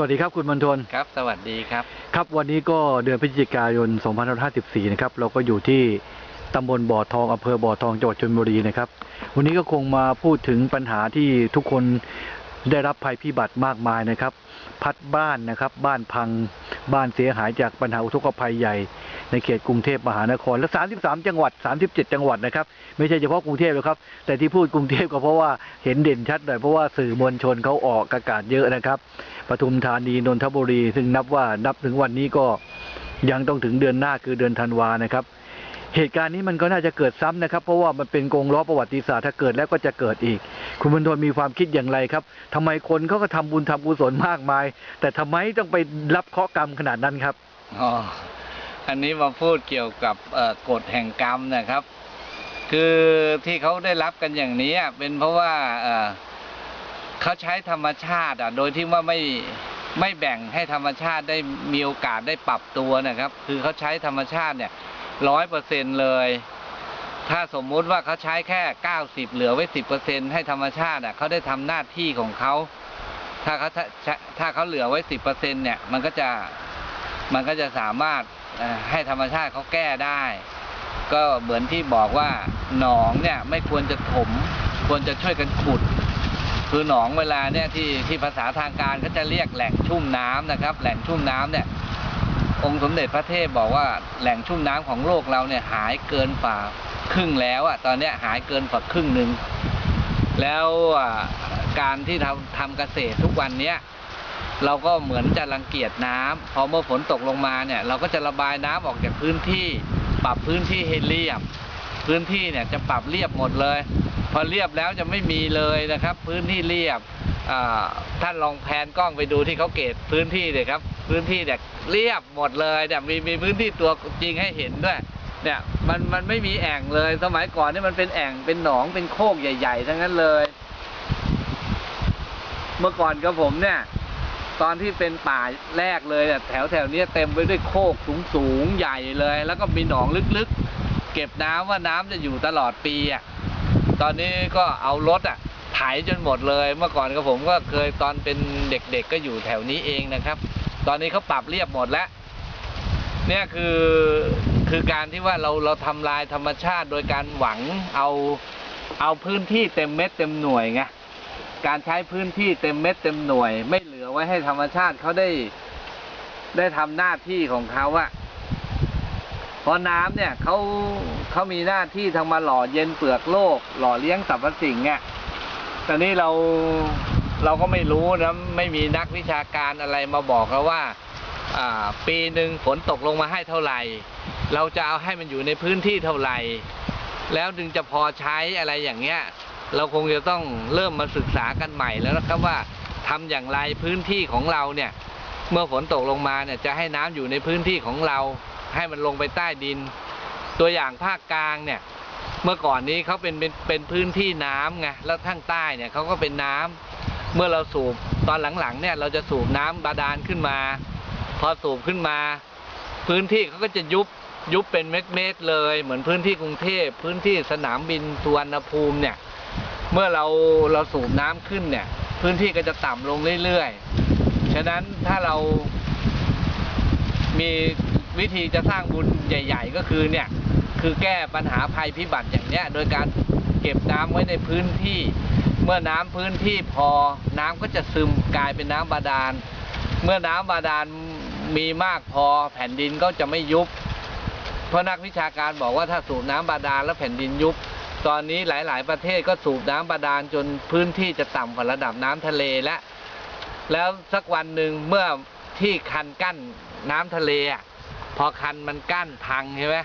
วัสดีครับคุณมณฑลครับ สวัสดีครับ ครับวันนี้ก็เดือนพฤศจิกายน 2554 นะครับ เราก็อยู่ที่ตำบลบ่อทองอำเภอบ่อทองจังหวัดชลบุรีนะครับ วันนี้ก็คงมาพูดถึงปัญหาที่ทุกคนได้รับภัยพิบัติมากมายนะครับ พัดบ้านนะครับ บ้านพังบ้านเสียหายจากปัญหาอุทกภัยใหญ่ ในเขตกรุงเทพมหานคร และ 33 จังหวัด 37 จังหวัดนะครับ ไม่ใช่เฉพาะกรุงเทพหรอกครับ แต่ที่พูดกรุงเทพก็เพราะว่าเห็นเด่นชัดหน่อยเพราะว่าสื่อมวลชนเขาออกอากาศเยอะนะครับ ปทุมธานีนนทบุรี ซึ่งนับว่านับถึงวันนี้ก็ยังต้องถึงเดือนหน้าคือเดือนธันวานะครับ เหตุการณ์นี้มันก็น่าจะเกิดซ้ำนะครับ เพราะว่ามันเป็นกงล้อประวัติศาสตร์ถ้าเกิดแล้วก็จะเกิดอีก คุณบรรทนมีความคิดอย่างไรครับทำไมคนเขาก็ทำบุญทำกุศลมากมาย แต่ทำไมต้องไปรับเคราะห์กรรมขนาดนั้นครับอ๋ออันนี้มาพูดเกี่ยวกับกฎแห่งกรรมนะครับ คือที่เขาได้รับกันอย่างนี้เป็นเพราะว่า เขาใช้ธรรมชาติอะโดยที่ว่าไม่ไม่แบ่งให้ธรรมชาติได้มีโอกาสได้ปรับตัวนะครับ คือเขาใช้ธรรมชาติเนี่ยร้อยเปอร์เซ็นเลย ถ้าสมมุติว่าเขาใช้แค่เก้าสิบเหลือไว้สิบเปอร์เซ็นให้ธรรมชาติอะเขาได้ทำหน้าที่ของเขาถ้าเขาถ้าถ้าเขาเหลือไว้สิบเปอร์เซ็นเนี่ยมันก็จะมันก็จะสามารถให้ธรรมชาติเขาแก้ได้ ก็เหมือนที่บอกว่าหนองเนี่ยไม่ควรจะถม ควรจะช่วยกันขุด คือหนองเวลาเนี่ยที่ที่ภาษาทางการก็จะเรียกแหล่งชุ่มน้ำนะครับ แหล่งชุ่มน้ำเนี่ย องค์สมเด็จพระเทพบอกว่าแหล่งชุ่มน้ำของโลกเราเนี่ยหายเกินฝ่าครึ่งแล้วอะตอนเนี้ยหายเกินฝ่าครึ่งหนึ่งแล้วการที่ทำทำเกษตรทุกวันเนี้ยเราก็เหมือนจะรังเกียจน้ำพอเมื่อฝนตกลงมาเนี่ย เราก็จะระบายน้ำออกจากพื้นที่ ปรับพื้นที่ให้เรียบ พื้นที่เนี่ยจะปรับเรียบหมดเลย พอเรียบแล้วจะไม่มีเลยนะครับ พื้นที่เรียบท่านลองแพนกล้องไปดูที่เขาเกตพื้นที่เลยครับ พื้นที่เนี่ยเรียบหมดเลยเนี่ยมีมีพื้นที่ตัวจริงให้เห็นด้วย เนี่ยมันมันไม่มีแอ่งเลย สมัยก่อนนี่มันเป็นแอ่งเป็นหนองเป็นโคกใหญ่ ๆ ทั้งนั้นเลย เมื่อก่อนกับผมเนี่ย ตอนที่เป็นป่าแรกเลยเนี่ยแถวแถวเนี้ยเต็มไปด้วยโคกสูงสูงๆใหญ่เลย แล้วก็มีหนองลึกๆ เก็บน้ำว่าน้ำจะอยู่ตลอดปีอะ ตอนนี้ก็เอารถอะไถจนหมดเลย เมื่อก่อนกับผมก็เคยตอนเป็นเด็กๆก็อยู่แถวนี้เองนะครับ ตอนนี้เขาปรับเรียบหมดแล้ว เนี่ยคือคือการที่ว่าเราเราทำลายธรรมชาติโดยการหวังเอาเอาพื้นที่เต็มเม็ดเต็มหน่วยไงการใช้พื้นที่เต็มเม็ดเต็มหน่วย ไม่เหลือไว้ให้ธรรมชาติเขาได้ได้ทำหน้าที่ของเขาอะ เพราะน้ำเนี่ยเขาเขามีหน้าที่ทางมาหล่อเย็นเปลือกโลก หล่อเลี้ยงสรรพสิ่งเนี่ยแต่นี่เราเราก็ไม่รู้นะไม่มีนักวิชาการอะไรมาบอกเราว่าอ่าปีหนึ่งฝนตกลงมาให้เท่าไหร่ เราจะเอาให้มันอยู่ในพื้นที่เท่าไหร่ แล้วถึงจะพอใช้อะไรอย่างเงี้ย เราคงจะต้องเริ่มมาศึกษากันใหม่แล้วนะครับว่าทำอย่างไรพื้นที่ของเราเนี่ย เมื่อฝนตกลงมาเนี่ยจะให้น้ำอยู่ในพื้นที่ของเรา ให้มันลงไปใต้ดิน ตัวอย่างภาคกลางเนี่ยเมื่อก่อนนี้เขาเป็นเป็นเป็นพื้นที่น้ำไงแล้วข้างใต้เนี่ยเขาก็เป็นน้ำเมื่อเราสูบตอนหลังๆเนี่ยเราจะสูบน้ำบาดาลขึ้นมา พอสูบขึ้นมา พื้นที่เขาก็จะยุบยุบเป็นเม็ดๆเลย เหมือนพื้นที่กรุงเทพพื้นที่สนามบินสุวรรณภูมิเนี่ยเมื่อเราเราสูบน้ำขึ้นเนี่ย พื้นที่ก็จะต่ำลงเรื่อยๆ ฉะนั้นถ้าเรามี วิธีจะสร้างบุญใหญ่ ๆ ก็คือเนี่ยคือแก้ปัญหาภัยพิบัติอย่างเนี้ยโดยการเก็บน้ำไว้ในพื้นที่ เมื่อน้ำพื้นที่พอน้ำก็จะซึมกลายเป็นน้ำบาดาล เมื่อน้ำบาดาลมีมากพอแผ่นดินก็จะไม่ยุบ เพราะนักวิชาการบอกว่าถ้าสูบน้ำบาดาลแล้วแผ่นดินยุบ ตอนนี้หลาย ๆ ประเทศก็สูบน้ำบาดาลจนพื้นที่จะต่ำกว่าระดับน้ำทะเลและ แล้วสักวันหนึ่งเมื่อที่คันกั้นน้ำทะเลอะ พอคันมันกั้นพังใช่ไหม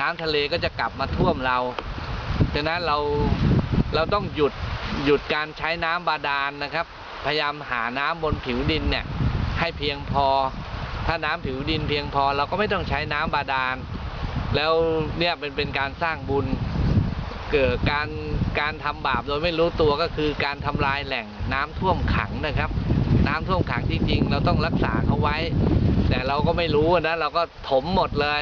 น้ำทะเลก็จะกลับมาท่วมเราฉะนั้นเราเราต้องหยุดหยุดการใช้น้ำบาดาลนะครับ พยายามหาน้ำบนผิวดินเนี่ยให้เพียงพอ ถ้าน้ำผิวดินเพียงพอ เราก็ไม่ต้องใช้น้ำบาดาล แล้วเนี่ยเป็นเป็นการสร้างบุญเกิดการการทำบาปโดยไม่รู้ตัวก็คือการทำลายแหล่งน้ำท่วมขังนะครับ น้ำท่วมขังจริงๆ เราต้องรักษาเขาไว้ แต่เราก็ไม่รู้นะเราก็ถมหมดเลย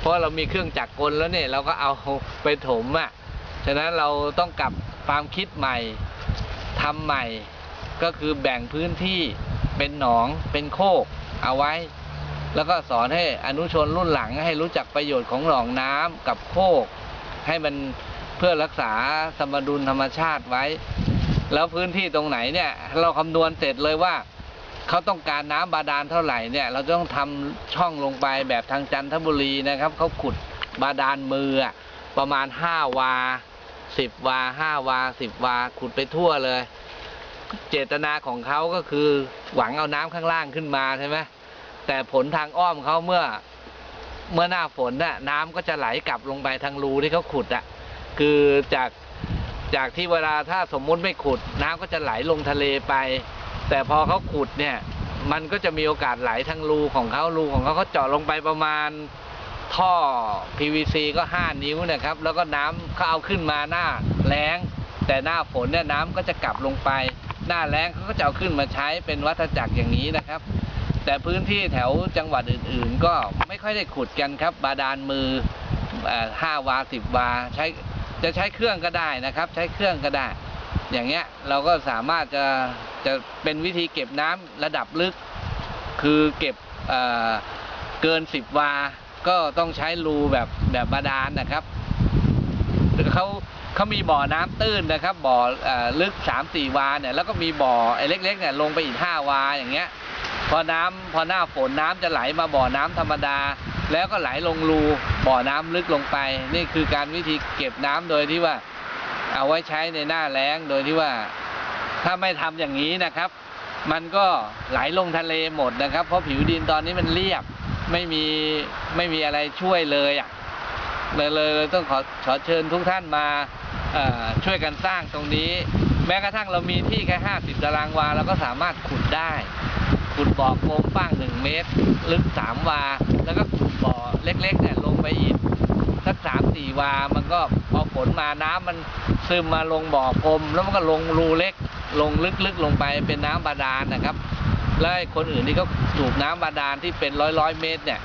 เพราะเรามีเครื่องจักรกลแล้วเนี่ยเราก็เอาไปถมอะฉะนั้นเราต้องกลับความคิดใหม่ทำใหม่ ก็คือแบ่งพื้นที่เป็นหนองเป็นโคกเอาไว้ แล้วก็สอนให้อนุชนรุ่นหลังให้รู้จักประโยชน์ของหนองน้ำกับโคก ให้มันเพื่อรักษาสมดุลธรรมชาติไว้ แล้วพื้นที่ตรงไหนเนี่ย เราคำนวณเสร็จเลยว่าเขาต้องการน้ำบาดาลเท่าไหร่เนี่ย เราต้องทำช่องลงไปแบบทางจันทบุรีนะครับเขาขุดบาดาลมือประมาณห้าวาสิบวาห้าวาสิบวา ขุดไปทั่วเลย เจตนาของเขาก็คือหวังเอาน้ำข้างล่างขึ้นมาใช่ไหมแต่ผลทางอ้อมเขาเมื่อเมื่อหน้าฝนน่ะน้ำก็จะไหลกลับลงไปทางรูที่เขาขุดอะคือจาก จากที่เวลาถ้าสมมุติไม่ขุดน้ำก็จะไหลลงทะเลไป แต่พอเขาขุดเนี่ยมันก็จะมีโอกาสไหลทางรูของเขารูของเขาเขาเจาะลงไปประมาณท่อ PVC ก็ 5 นิ้วนะครับ แล้วก็น้ำเขาเอาขึ้นมาหน้าแล้ง แต่หน้าฝนเนี่ยน้ำก็จะกลับลงไป หน้าแล้งเขาก็จะเอาขึ้นมาใช้เป็นวัฏจักรอย่างนี้นะครับ แต่พื้นที่แถวจังหวัดอื่น ๆ ก็ไม่ค่อยได้ขุดกันครับ บาดาลมือเอ่อห้าวาสิบวา ใช้ จะใช้เครื่องก็ได้นะครับ ใช้เครื่องก็ได้ อย่างเงี้ยเราก็สามารถจะจะเป็นวิธีเก็บน้ำระดับลึก คือเก็บเเกินสิบวา ก็ต้องใช้รูแบบแบบบาดาลนะครับเขาเขามีบ่อน้ำตื้นนะครับ บ่ออลึกสามสี่วาเนี่ยแล้วก็มีบ่อไอ้เล็กๆเนี่ยลงไปอีกห้าวาอย่างเงี้ยพอน้ำพอหน้าฝนน้ำจะไหลมาบ่อน้ำธรรมดา แล้วก็ไหลลงรูบ่อน้ำลึกลงไป นี่คือการวิธีเก็บน้ำโดยที่ว่า เอาไว้ใช้ในหน้าแล้งโดยที่ว่า ถ้าไม่ทำอย่างนี้นะครับ มันก็ไหลลงทะเลหมดนะครับ เพราะผิวดินตอนนี้มันเรียบไม่มีไม่มีอะไรช่วยเลยอะเลยเลยต้องขอขอเชิญทุกท่านมาช่วยกันสร้างตรงนี้ แม้กระทั่งเรามีที่แค่ห้าสิบตารางวาเราก็สามารถขุดได้ ขุดบ่อโฟมฟ้งหนึ่งเมตร ลึกสามวา แล้วก็ขุดบ่อเล็กๆเนี่ยลงไปอีกสักสามสี่วา มันก็พอฝนมาน้ำมันซึมมาลงบ่อพรมแล้วมันก็ลงรูเล็ก ลงลึกๆลงไปเป็นน้ำบาดาลนะครับ แล้วคนอื่นที่เขาสูบน้ำบาดาลที่เป็นร้อยร้อยๆเมตรเนี่ย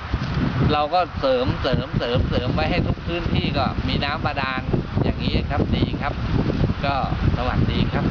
เราก็เสริมเสริมเสริมเสริมไว้ให้ทุกพื้นที่ก็มีน้ำบาดาลอย่างนี้ครับดีครับ ก็สวัสดีครับ